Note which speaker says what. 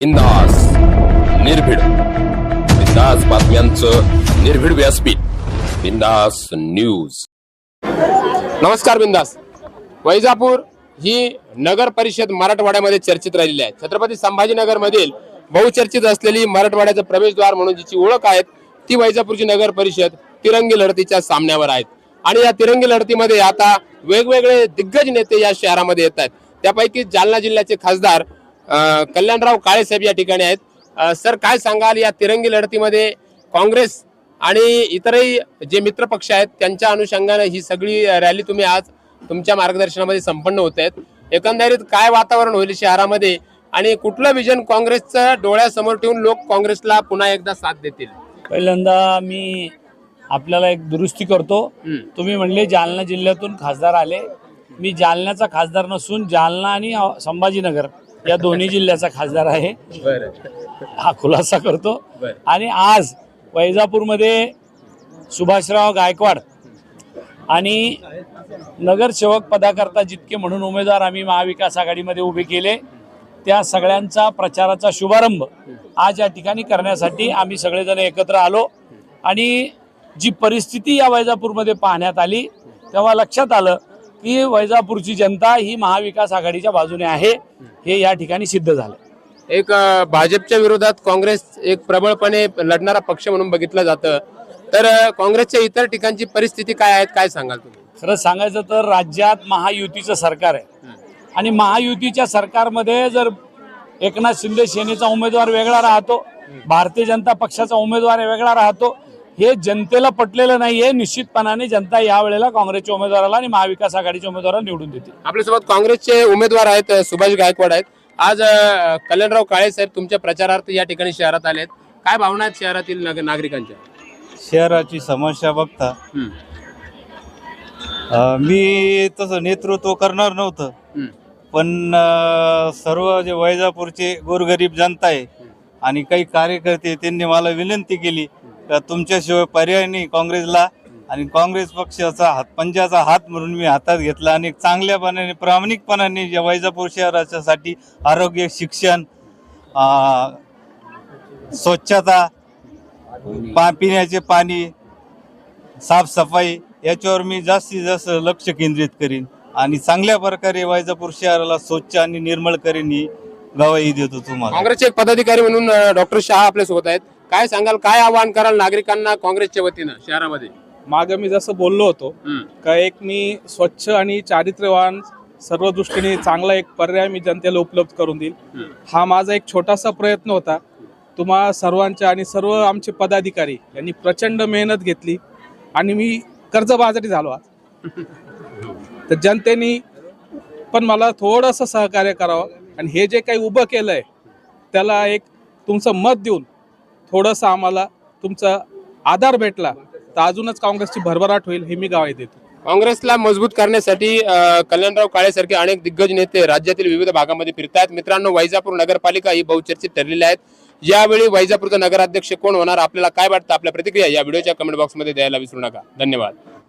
Speaker 1: बिंदास निर्भीड. बिंदास बातम्यांचं निर्भीड व्यासपीठ. बिंदास न्यूज. नमस्कार बिंदास. वैजापूर ही नगर परिषद मराठवाड्यामध्ये चर्चित राहिलेली आहे. छत्रपती संभाजीनगर मधील बहुचर्चित असलेली मराठवाड्याचं प्रवेशद्वार म्हणून जिची ओळख आहे ती वैजापूरची नगर परिषद तिरंगी लढतीच्या सामन्यावर आहेत. आणि या तिरंगी लढतीमध्ये आता वेगवेगळे दिग्गज नेते या शहरामध्ये येत आहेत. त्यापैकी जालना जिल्ह्याचे खासदार कल्याणराव काळेसाहेब या ठिकाणी आहेत. सर काय सांगाल या तिरंगी लढतीमध्ये काँग्रेस आणि इतरही जे मित्र पक्ष आहेत त्यांच्या अनुषंगाने ही सगळी रॅली तुम्ही आज तुमच्या मार्गदर्शनामध्ये संपन्न होत आहेत. एकंदरीत काय वातावरण होईल शहरामध्ये आणि कुठलं विजन काँग्रेसचं डोळ्यासमोर ठेवून लोक काँग्रेसला पुन्हा एकदा साथ देतील?
Speaker 2: पहिल्यांदा मी आपल्याला एक दुरुस्ती करतो. तुम्ही म्हणले जालना जिल्ह्यातून खासदार आले. मी जालन्याचा खासदार नसून जालना आणि संभाजीनगर. या दोन्ही जिल्ह्याचा खासदार आहे. हा खुलासा करतो. आणि आज वैजापूरमध्ये सुभाषराव गायकवाड आणि नगरसेवक पदाकरता जितके म्हणून उमेदवार आम्ही महाविकास आघाडीमध्ये उभे केले त्या सगळ्यांचा प्रचाराचा शुभारंभ आज या ठिकाणी करण्यासाठी आम्ही सगळेजण एकत्र आलो. आणि जी परिस्थिती या वैजापूरमध्ये पाहण्यात आली तेव्हा लक्षात आलं की वैजापूरची जनता ही महाविकास आघाडीच्या बाजूने आहे. हे या ठिकाणी सिद्ध झालं.
Speaker 1: एक भाजपच्या विरोधात काँग्रेस एक प्रबळपणे लढणारा पक्ष म्हणून बघितलं जातं. तर काँग्रेसच्या इतर ठिकाणची परिस्थिती काय आहेत काय सांगाल तुम्ही?
Speaker 2: खरं सांगायचं तर राज्यात महायुतीचं सरकार आहे. आणि महायुतीच्या सरकारमध्ये जर एकनाथ शिंदे सेनेचा उमेदवार वेगळा राहतो भारतीय जनता पक्षाचा उमेदवार वेगळा राहतो हे जनतेला पटलेलं नाहीये. निश्चितपणाने जनता यावेळेला काँग्रेसच्या उमेदवाराला आणि महाविकास आघाडीच्या उमेदवाराला निवडून देते
Speaker 1: आपल्यासोबत काँग्रेसचे उमेदवार आहेत सुभाष गायकवाड आहेत. आज कल्याणराव काळे साहेब तुमच्या प्रचारार्थ या ठिकाणी शहरात आले आहेत काय भावना आहेत शहरातील नाग- नागरिकांच्या?
Speaker 3: शहराची समस्या बघता मी तसं नेतृत्व करणार नव्हतं. पण सर्व जे वैजापूरचे गोरगरीब जनता आहे आणि काही कार्यकर्ते त्यांनी मला विनंती केली का तुमच्याशिवाय पर्याय नाही काँग्रेसला. आणि काँग्रेस पक्षाचा हात पंजाचा हात म्हणून मी हातात घेतला आणि चांगल्यापणाने प्रामाणिकपणाने या वैजापूर शहराच्यासाठी आरोग्य शिक्षण स्वच्छता पा पिण्याचे पाणी साफसफाई याच्यावर मी जास्तीत जास्त लक्ष केंद्रित करीन. आणि चांगल्या प्रकारे वैजापूर शहराला स्वच्छ आणि निर्मळ करीन ही गवाही देतो तुम्हाला.
Speaker 1: काँग्रेसचे पदाधिकारी म्हणून डॉक्टर शहा आपल्यासोबत आहेत. काय सांगाल काय आवाहन कराल नागरिकांना काँग्रेसच्या वतीनं शहरामध्ये?
Speaker 4: मागं मी जसं बोललो होतो
Speaker 1: हम्म,
Speaker 4: का एक मी स्वच्छ आणि चारित्र्यवान सर्व दृष्टीने चांगला एक पर्याय मी जनतेला उपलब्ध करून देईल.
Speaker 1: हम्म.
Speaker 4: हा माझा एक छोटासा प्रयत्न होता. तुम्हा सर्वांच्या आणि सर्व आमचे पदाधिकारी यांनी प्रचंड मेहनत घेतली आणि मी कर्जबाजारी झालो आज. तर जनतेने पण मला थोडंसं सहकार्य करावं आणि हे जे काही उभं केलं आहे त्याला एक तुमचं मत देऊन थोडंसं आम्हाला तुमचा आधार भेटला तर अजूनच काँग्रेसची भरभराट होईल हे मी गावाही देतो
Speaker 1: काँग्रेसला मजबूत करण्यासाठी कल्याणराव काळे सारखे अनेक दिग्गज नेते राज्यातील विविध भागामध्ये फिरतात मित्रांनो वैजापूर नगरपालिका ही बहुचर्चित ठरलेली आहेत. यावेळी वैजापूरचा नगराध्यक्ष कोण होणार? आपल्याला काय वाटतं? आपल्या प्रतिक्रिया या व्हिडिओच्या कमेंट बॉक्समध्ये द्यायला विसरू नका. धन्यवाद.